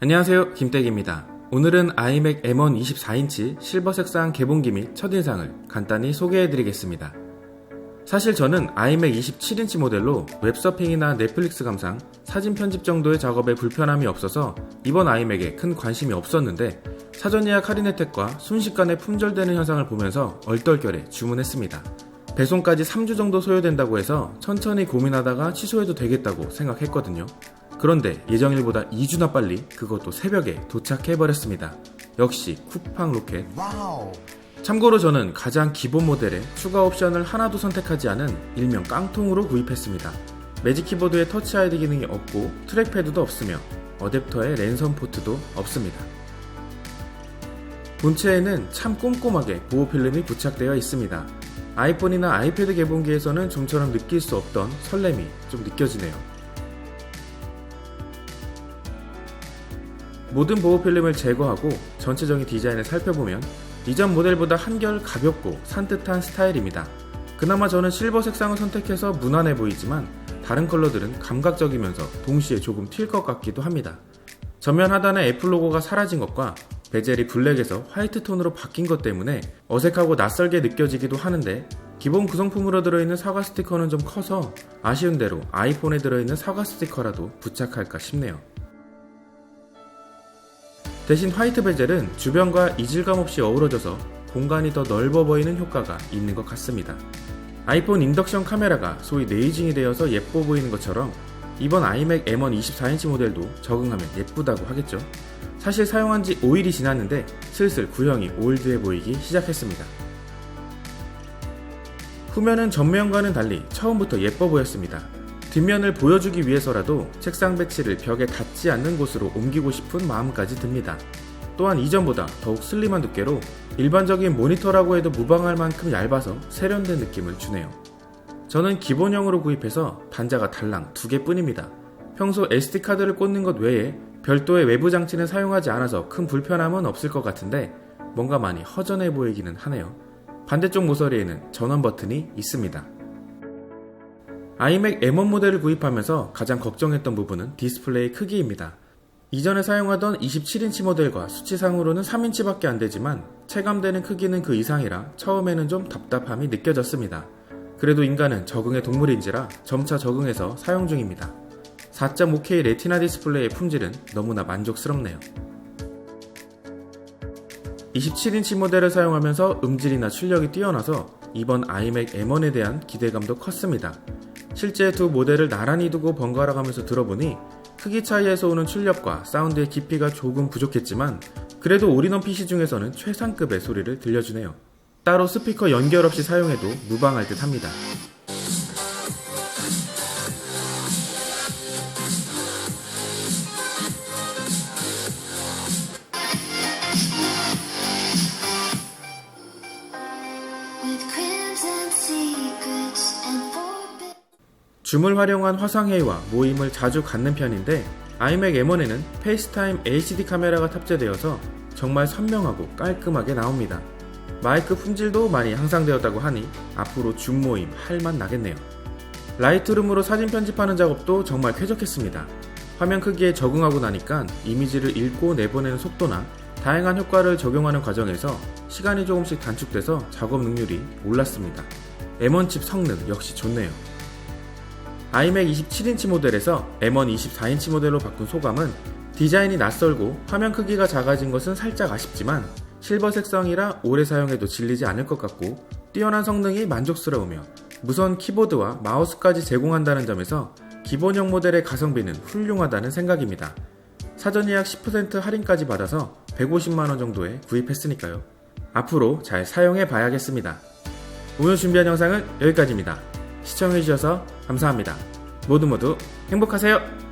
안녕하세요 김댁입니다. 오늘은 아이맥 M1 24인치 실버 색상 개봉기 및 첫인상을 간단히 소개해드리겠습니다. 사실 저는 아이맥 27인치 모델로 웹서핑이나 넷플릭스 감상, 사진 편집 정도의 작업에 불편함이 없어서 이번 아이맥에 큰 관심이 없었는데 사전 예약 할인 혜택과 순식간에 품절되는 현상을 보면서 얼떨결에 주문했습니다. 배송까지 3주 정도 소요된다고 해서 천천히 고민하다가 취소해도 되겠다고 생각했거든요. 그런데 예정일보다 2주나 빨리 그것도 새벽에 도착해버렸습니다. 역시 쿠팡 로켓. 참고로 저는 가장 기본 모델에 추가 옵션을 하나도 선택하지 않은 일명 깡통으로 구입했습니다. 매직 키보드에 터치 아이디 기능이 없고 트랙패드도 없으며 어댑터에 랜선 포트도 없습니다. 본체에는 참 꼼꼼하게 보호 필름이 부착되어 있습니다. 아이폰이나 아이패드 개봉기에서는 좀처럼 느낄 수 없던 설렘이 좀 느껴지네요. 모든 보호 필름을 제거하고 전체적인 디자인을 살펴보면 이전 모델보다 한결 가볍고 산뜻한 스타일입니다. 그나마 저는 실버 색상을 선택해서 무난해 보이지만 다른 컬러들은 감각적이면서 동시에 조금 튈 것 같기도 합니다. 전면 하단에 애플 로고가 사라진 것과 베젤이 블랙에서 화이트 톤으로 바뀐 것 때문에 어색하고 낯설게 느껴지기도 하는데 기본 구성품으로 들어있는 사과 스티커는 좀 커서 아쉬운 대로 아이폰에 들어있는 사과 스티커라도 부착할까 싶네요. 대신 화이트 베젤은 주변과 이질감 없이 어우러져서 공간이 더 넓어 보이는 효과가 있는 것 같습니다. 아이폰 인덕션 카메라가 소위 네이징이 되어서 예뻐 보이는 것처럼 이번 아이맥 M1 24인치 모델도 적응하면 예쁘다고 하겠죠. 사실 사용한 지 5일이 지났는데 슬슬 구형이 올드해 보이기 시작했습니다. 후면은 전면과는 달리 처음부터 예뻐 보였습니다. 뒷면을 보여주기 위해서라도 책상 배치를 벽에 닿지 않는 곳으로 옮기고 싶은 마음까지 듭니다. 또한 이전보다 더욱 슬림한 두께로 일반적인 모니터라고 해도 무방할 만큼 얇아서 세련된 느낌을 주네요. 저는 기본형으로 구입해서 단자가 달랑 두 개뿐입니다. 평소 SD카드를 꽂는 것 외에 별도의 외부 장치는 사용하지 않아서 큰 불편함은 없을 것 같은데 뭔가 많이 허전해 보이기는 하네요. 반대쪽 모서리에는 전원 버튼이 있습니다. 아이맥 M1 모델을 구입하면서 가장 걱정했던 부분은 디스플레이 크기입니다. 이전에 사용하던 27인치 모델과 수치상으로는 3인치밖에 안 되지만 체감되는 크기는 그 이상이라 처음에는 좀 답답함이 느껴졌습니다. 그래도 인간은 적응의 동물인지라 점차 적응해서 사용 중입니다. 4.5K 레티나 디스플레이의 품질은 너무나 만족스럽네요. 27인치 모델을 사용하면서 음질이나 출력이 뛰어나서 이번 아이맥 M1에 대한 기대감도 컸습니다. 실제 두 모델을 나란히 두고 번갈아 가면서 들어보니 크기 차이에서 오는 출력과 사운드의 깊이가 조금 부족했지만 그래도 올인원 PC 중에서는 최상급의 소리를 들려주네요. 따로 스피커 연결 없이 사용해도 무방할 듯 합니다. 줌을 활용한 화상회의와 모임을 자주 갖는 편인데 아이맥 M1에는 페이스타임 HD 카메라가 탑재되어서 정말 선명하고 깔끔하게 나옵니다. 마이크 품질도 많이 향상되었다고 하니 앞으로 줌 모임 할만 나겠네요. 라이트룸으로 사진 편집하는 작업도 정말 쾌적했습니다. 화면 크기에 적응하고 나니까 이미지를 읽고 내보내는 속도나 다양한 효과를 적용하는 과정에서 시간이 조금씩 단축돼서 작업 능률이 올랐습니다. M1 칩 성능 역시 좋네요. 아이맥 27인치 모델에서 M1 24인치 모델로 바꾼 소감은 디자인이 낯설고 화면 크기가 작아진 것은 살짝 아쉽지만 실버 색상이라 오래 사용해도 질리지 않을 것 같고 뛰어난 성능이 만족스러우며 무선 키보드와 마우스까지 제공한다는 점에서 기본형 모델의 가성비는 훌륭하다는 생각입니다. 사전 예약 10% 할인까지 받아서 150만원 정도에 구입했으니까요. 앞으로 잘 사용해 봐야겠습니다. 오늘 준비한 영상은 여기까지입니다. 시청해주셔서 감사합니다. 모두 모두 행복하세요!